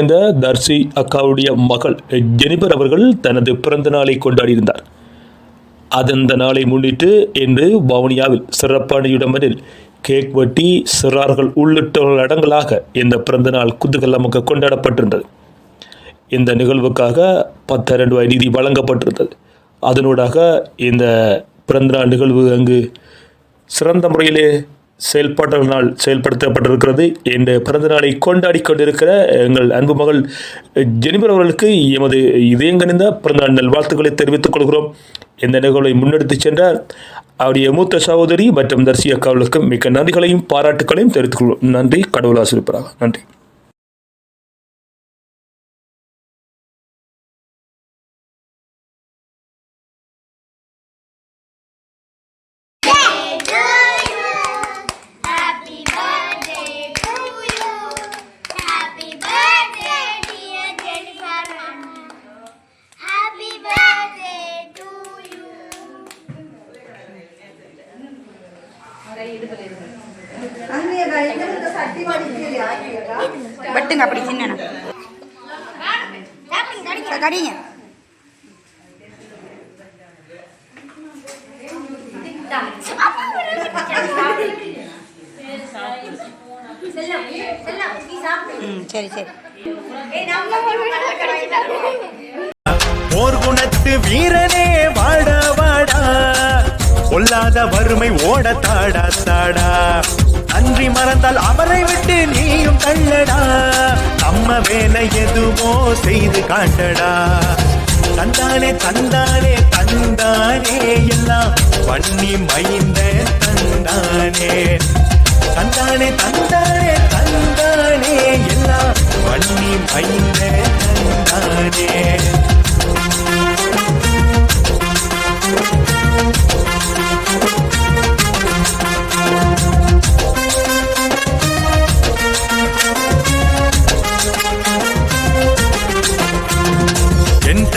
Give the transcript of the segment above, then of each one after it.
இந்த தர்சி அக்காவுடைய மகள் ஜெனிபர் அவர்கள் தனது பிறந்த நாளை கொண்டாடியிருந்தார். அந்த நாளை முன்னிட்டு இன்று வவுனியாவில் சிறப்பான இடமனில் கேக் வெட்டி சிறார்கள் உள்ளிட்டவர்கள் அடங்கலாக இந்த பிறந்தநாள் குதூகலமாக கொண்டாடப்பட்டிருந்தது. இந்த நிகழ்வுக்காக பத்தாயிரம் ரூபாய் நிதி வழங்கப்பட்டிருந்தது. அதனூடாக இந்த பிறந்தநாள் நிகழ்வு அங்கு சிறந்த முறையிலே செயல்பாடுகளினால் செயல்படுத்தப்பட்டிருக்கிறது. இந்த பிறந்த நாளை கொண்டாடி கொண்டிருக்கிற எங்கள் அன்பு மகள் ஜெனிபர் அவர்களுக்கு எமது இதயங்கணிந்த பிறந்தநாள் நல்வாழ்த்துக்களை தெரிவித்துக் கொள்கிறோம். இந்த நிகழ்வை முன்னெடுத்துச் சென்ற அவருடைய மூத்த சகோதரி மற்றும் தர்சி அக்காவுக்கு மிக்க நன்றிகளையும் பாராட்டுகளையும் தெரிவித்துக் கொள்வோம் நன்றி கடவுள் ஆசிரியப்பராக நன்றி. வெட்டுங்க அப்படி சின்ன கடிங்க. சரி சரி. போர் குணத்து வீரனே வாட வாடா. பொல்லாத வறுமை ஓட தாடா தாடா. நன்றி மறந்தால் அவரை விட்டு நீயும் தள்ளடா. நம்ம வேலை எதுவோ செய்து காட்டடா. தந்தானே தந்தானே தந்தானே எல்லாம் பண்ணி மைந்த தந்தானே. தந்தானே தந்தானே தந்தானே எல்லாம் பண்ணி மைந்த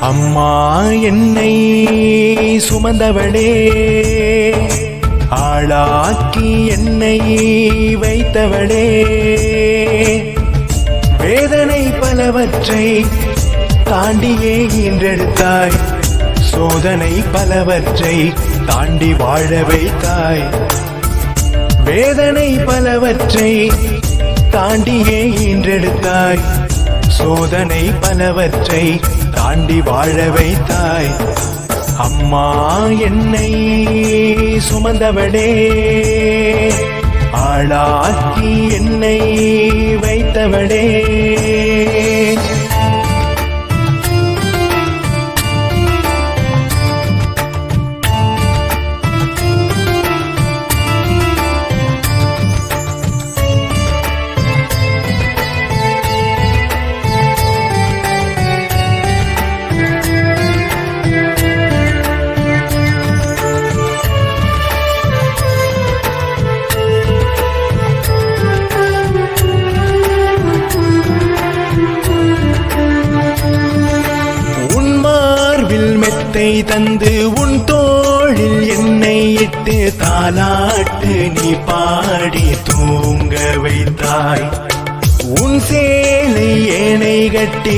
அம்மா என்னை சுமந்தவளே ஆளாக்கி என்னை வைத்தவளே. வேதனை பலவற்றை தாண்டியே இன்றெடுத்தாய் சோதனை பலவற்றை தாண்டி வாழ வைத்தாய். வேதனை பலவற்றை தாண்டியே இன்றெடுத்தாய் சோதனை பலவற்றை தாண்டி வாழ வைத்தாய். அம்மா என்னை சுமந்தவளே. ஆளாக்கி என்னை வைத்தவளே. கரத்தை தந்து உன் தோழில் என்னை இட்டு தாலாட்டு நீ பாடி தூங்க வைத்தாய். உன் சேலை ஏனை கட்டி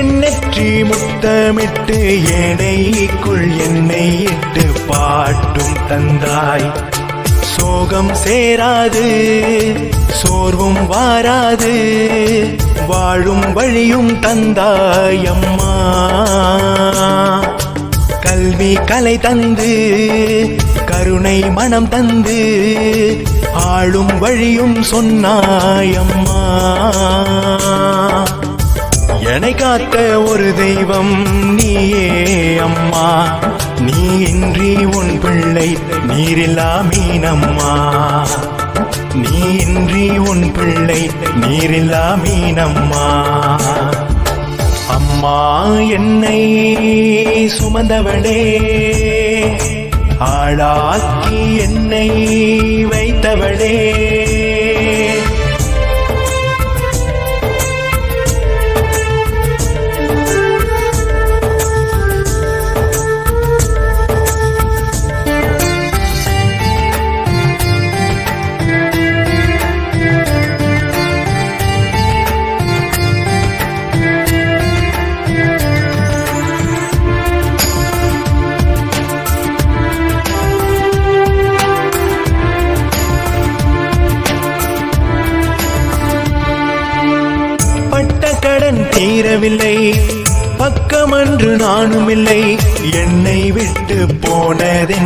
என்னற்றி முத்தமிட்டு ஏனைக்குள் என்னை இட்டு பாட்டும் தந்தாய். சோகம் சேராது சோர்வும் வாராது வாழும் வழியும் தந்தாயம்மா கல்வி கலை தந்து கருணை மனம் தந்து ஆளும் வழியும் சொன்னாயம்மா என்னை காத்த ஒரு தெய்வம் நீயே அம்மா. நீ இன்றி உன் பிள்ளை நீரில்லா மீனம்மா. நீ இன்றி உன் பிள்ளை நீரில்லா மீனம்மா. அம்மா என்னை சுமந்தவளே ஆளாக்கி என்னை வைத்தவளே. தீரவில்லை. பக்கமன்று நானும் இல்லை என்னை விட்டு போனதென்